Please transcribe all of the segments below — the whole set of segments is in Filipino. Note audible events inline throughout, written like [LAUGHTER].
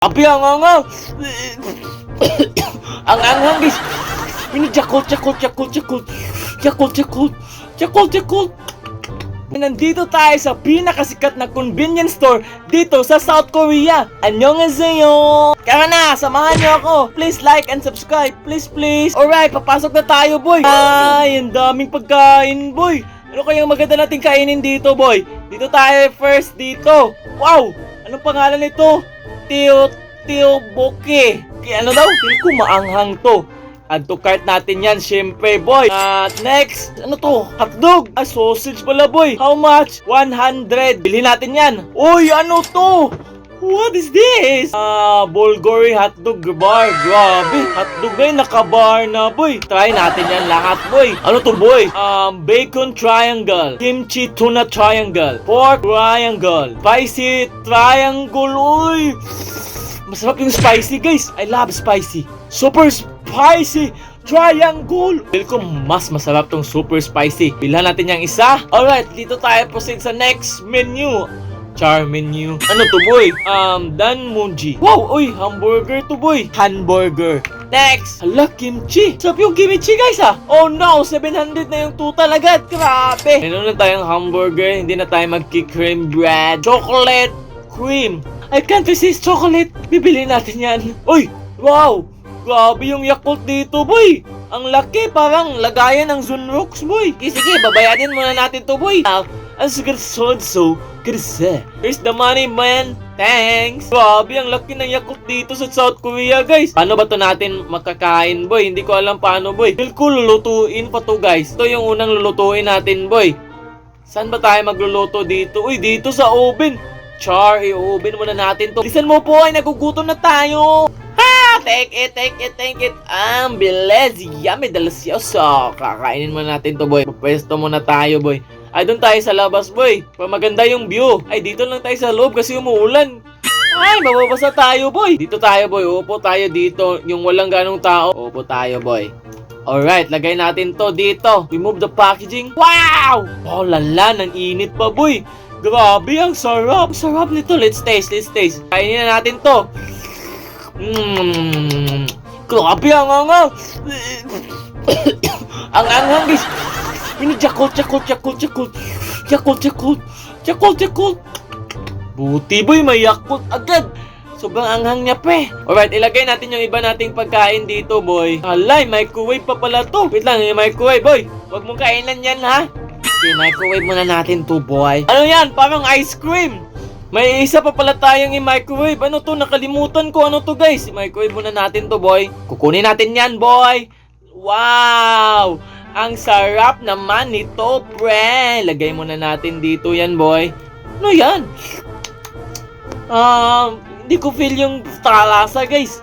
Abi ang angang! ang anghang guys! Ini Yakult, Yakult, Yakult, Yakult, Yakult, Yakult, Yakult, Yakult. Nandito tayo sa pinakasikat na convenience store dito sa South Korea. Annyeonghaseyo! Kaya na, samahan niyo ako. Please like and subscribe. Please, please. Alright, papasok na tayo, boy. Ay, ang daming pagkain, boy. Ano kayang maganda nating kainin dito, boy? Dito tayo first dito. Wow! Anong pangalan nito? Teo, Teo Boke. Kaya ano daw? Feel ko maanghang to. Add to cart natin yan, syempre, boy. At next, ano to? Hotdog. Ah, sausage pala, boy. How much? 100. Bilhin natin yan. Uy, ano to? What is this? Ah, Bulgari hotdog bar. Grabe. Hotdog ay nakabar na, boy. Try natin yan lahat, boy. Ano to, boy? Um, bacon triangle. Kimchi tuna triangle. Pork triangle. Spicy triangle. Uy. Masarap yung spicy, guys. I love spicy. Super spicy triangle. Feel ko mas masarap tong super spicy. Bilhan natin yung isa. Alright, dito tayo proceed sa next menu. Char menu. Ano to, boy? Um, Dan Munji. Wow, uy, hamburger to, boy. Hamburger. Next, hala, kimchi. Sarap yung kimchi, guys, ah. Oh no, 700 na yung total agad. Grabe. Meron na tayong hamburger. Hindi na tayo mag-cream bread. Chocolate cream. I can't resist chocolate. Bibili natin yan. Uy, wow. Grabe yung Yakult dito, boy. Ang laki, parang lagayan ng Zunrooks, boy. Sige, sige, babayarin muna natin to, boy. Ah, ang sugar so kasi. Here's the money, man. Thanks. Grabe, ang laki ng Yakult dito sa South Korea, guys. Paano ba to natin makakain, boy? Hindi ko alam paano, boy. Feel ko lulutuin pa to, guys. Ito yung unang lulutuin natin, boy. Saan ba tayo magluluto dito? Uy, dito sa oven. Char, i-oven muna natin to. Lisan mo po, ay nagugutom na tayo. Ha! Take it, take it, take it. Ang bilis. Yummy, delicioso. Kakainin muna natin to, boy. Pwesto muna tayo, boy. Ay, doon tayo sa labas, boy. Pa maganda yung view. Ay, dito lang tayo sa loob kasi umuulan. Ay, mababasa tayo, boy. Dito tayo, boy. Upo tayo dito. Yung walang ganong tao. Upo tayo, boy. Alright, lagay natin to dito. Remove the packaging. Wow! Oh, lala, nang init pa, boy. Grabe, ang sarap. Sarap nito. Let's taste, let's taste. Kainin na natin to. Mmm. Grabe, ang angang. [COUGHS] ang angang, guys. Ini Yakult, Yakult, Yakult, Yakult. Yakult, Yakult. Yakult, Yakult. Buti, boy. May Yakult agad. Sobrang anghang niya, pre. Alright, ilagay natin yung iba nating pagkain dito, boy. Alay, microwave pa pala to. Wait lang, yung microwave, boy. Huwag mong kainan yan, ha? Okay, microwave muna natin to, boy. Ano yan? Parang ice cream. May isa pa pala tayong i-microwave. Ano to? Nakalimutan ko. Ano to, guys? I-microwave muna natin to, boy. Kukunin natin yan, boy. Wow! Ang sarap naman nito, pre. Lagay muna natin dito yan, boy. Ano yan? Um, hindi ko feel yung talasa, guys.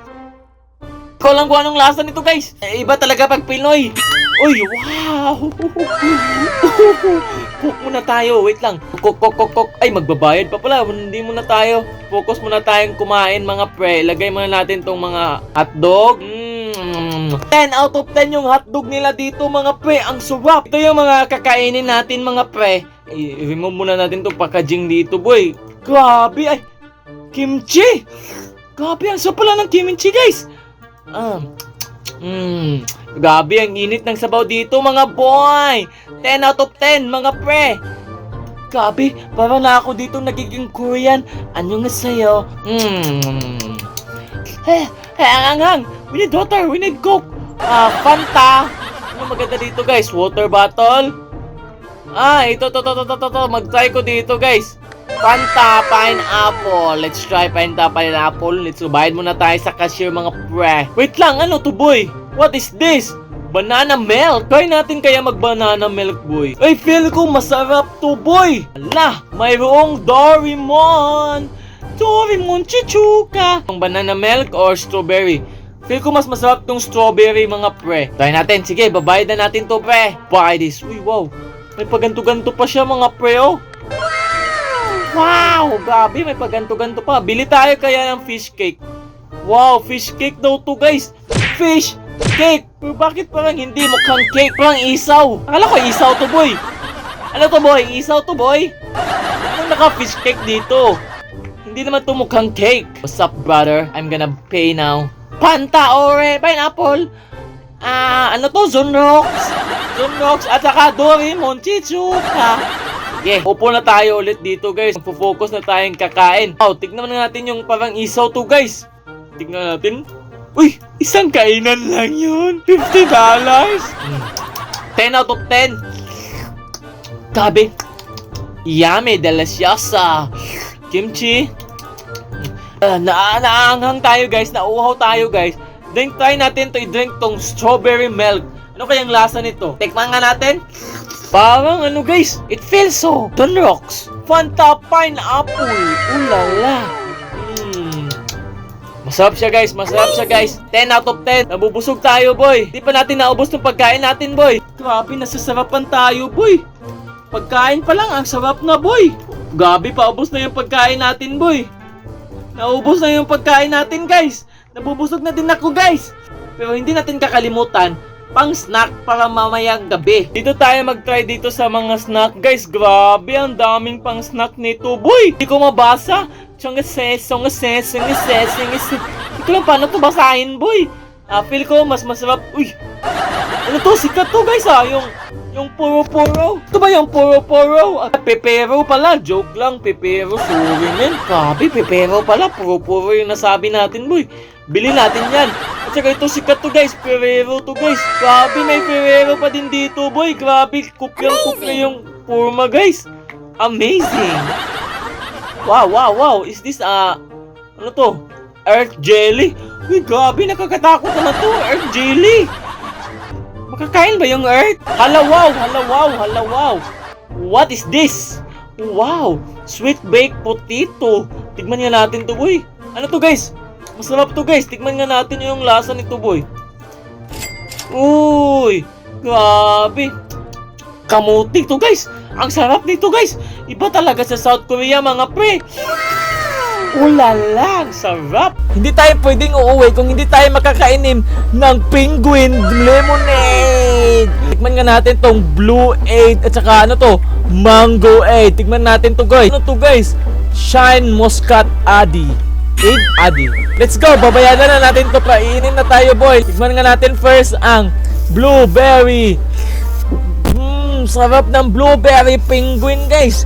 Ikaw lang kung anong lasa nito, guys. Eh, iba talaga pag Pinoy. Uy, wow! [LAUGHS] Cook muna tayo. Wait lang. Cook, cook, cook, cook. Ay, magbabayad pa pala. Hindi muna tayo. Focus muna tayong kumain, mga pre. Lagay muna natin tong mga hotdog. Mm. 10 out of 10 yung hotdog nila dito, mga pre. Ang sarap. Ito yung mga kakainin natin, mga pre. I-remove muna natin tong packaging dito, boy. Grabe, ay. Kimchi! Grabe, ang sarap pala ng kimchi, guys. Ah. Mm. Grabe, ang init ng sabaw dito, mga boy. 10 out of 10, mga pre. Grabe, parang na ako dito nagiging Korean. Ano nga sa'yo? Mm. Hey, hey, ang anghang. We need water, we need coke. Ah, Fanta. Ano maganda dito, guys? Water bottle. Ah, ito, to, to, to, to, to, to. Mag-try ko dito, guys. Fanta pineapple. Let's try Fanta pineapple. Let's. Bayad muna tayo sa cashier, mga pre. Wait lang, ano to, boy? What is this? Banana milk. Try natin kaya mag-banana milk, boy. Ay, feel ko masarap to, boy. Ala, mayroong Doraemon. Doraemon Chichuka. Ang banana milk or strawberry? Feel ko mas masarap tong strawberry, mga pre. Try natin. Sige, babayad na natin to, pre. Buy this. Uy, wow. May paganto-ganto pa siya, mga pre, oh. Wow! Grabe, may paganto-ganto pa. Bili tayo kaya ng fish cake. Wow, fish cake daw to guys. Fish cake! Pero bakit parang hindi mukhang cake? Parang isaw. Akala ko isaw to boy. Ano to boy? Isaw to boy? Ano naka fish cake dito? Hindi naman to mukhang cake. What's up, brother? I'm gonna pay now. Panta ore, pineapple. Ah, ano to? Zonrox. Zonrox at saka Doraemon Chichuka. Okay, upo na tayo ulit dito guys. Focus na tayong kakain. Oh, tignan na natin yung parang isaw to guys. Tignan natin. Uy, isang kainan lang yun. $50. Mm. 10 out of 10. Grabe. Yummy, deliciosa. Kimchi. Uh, na naanghang tayo guys, nauuhaw tayo guys. Then try natin to i-drink tong strawberry milk. Ano kayang lasa nito? Tikman nga natin. Parang ano guys, it feels so. Don Rocks. Fanta pineapple. Ulala. Mm. Masarap siya guys, masarap siya guys. 10 out of 10. Nabubusog tayo boy. Di pa natin naubos ng pagkain natin boy. Grabe, nasasarapan tayo boy. Pagkain pa lang, ang sarap na boy. Gabi, paubos na yung pagkain natin boy. Naubos na yung pagkain natin guys. Nabubusog na din ako guys. Pero hindi natin kakalimutan, pang snack para mamayang gabi. Dito tayo mag-try dito sa mga snack guys. Grabe, ang daming pang snack nito boy. Hindi ko mabasa. Chongase, songase, songase, songase. Hindi ko lang paano to basahin boy. Ah, feel ko mas masarap. Uy, ano to? Sikat to guys ah. Yung, yung puro-puro. Ito ba yung puro-puro? Ah, pepero pala. Joke lang. Pepero. Sorry men. Grabe, pepero pala. Puro-puro yung nasabi natin boy. Bili natin yan. At saka ito sikat to guys. Ferrero to guys. Grabe, may Ferrero pa din dito boy. Grabe, kupyang-kupya yung purma guys. Amazing. Wow, wow, wow. Is this, ah, ano to? Earth jelly? Uy, grabe, nakakatakot naman to. Earth jelly. Makakain ba yung earth? Hala wow, hala wow, hala wow. What is this? Wow, sweet baked potato. Tignan nga natin to, boy. Ano to, guys? Masarap to, guys. Tignan nga natin yung lasa nito, boy. Uy, grabe. Kamuti to, guys. Ang sarap nito, guys. Iba talaga sa South Korea, mga pre. Ulala, ang sarap! Hindi tayo pwedeng uuwi kung hindi tayo makakainim ng penguin lemonade! Tikman nga natin tong blue 8 at saka ano to, mango 8. Tikman natin to guys. Ano to guys? Shine Muscat Adi. 8 Adi. Let's go! Babayaran na natin to. Kainin na tayo boy. Tikman nga natin first ang blueberry. Mmm, sarap ng blueberry penguin guys.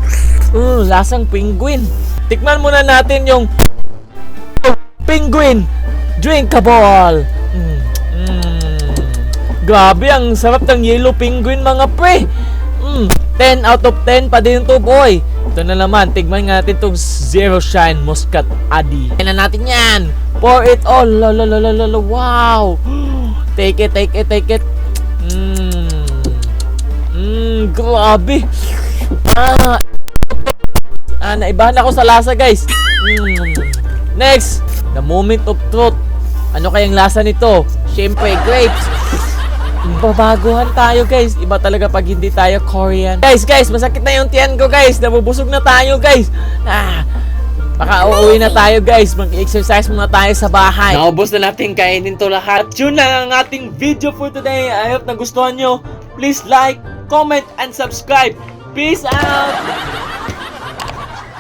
Mm, lasang penguin. Tikman muna natin yung penguin drinkable. Mm, mm. Grabe, ang sarap ng yellow penguin mga pre. Mm, 10 out of 10 pa din to boy. Ito na naman, tigman nga natin itong Zero Shine Muscat Adi. Kailan natin yan. Pour it all. La, la, la, la, la, la. Wow. [GASPS] Take it, take it, take it. Mmm. Mmm, grabe. Ah, Ah, naibahan ako sa lasa, guys. Mm. Next, the moment of truth. Ano kayang lasa nito? Siyempre, grapes. Babaguhan tayo, guys. Iba talaga pag hindi tayo Korean. Guys, guys, masakit na yung tiyan ko, guys. Nabubusog na tayo, guys. Ah, Baka uuwi na tayo guys, mag-exercise muna tayo sa bahay. Naubos na natin kainin to lahat. Yun na ang ating video for today. I hope nagustuhan nyo. Please like, comment, and subscribe. Peace out!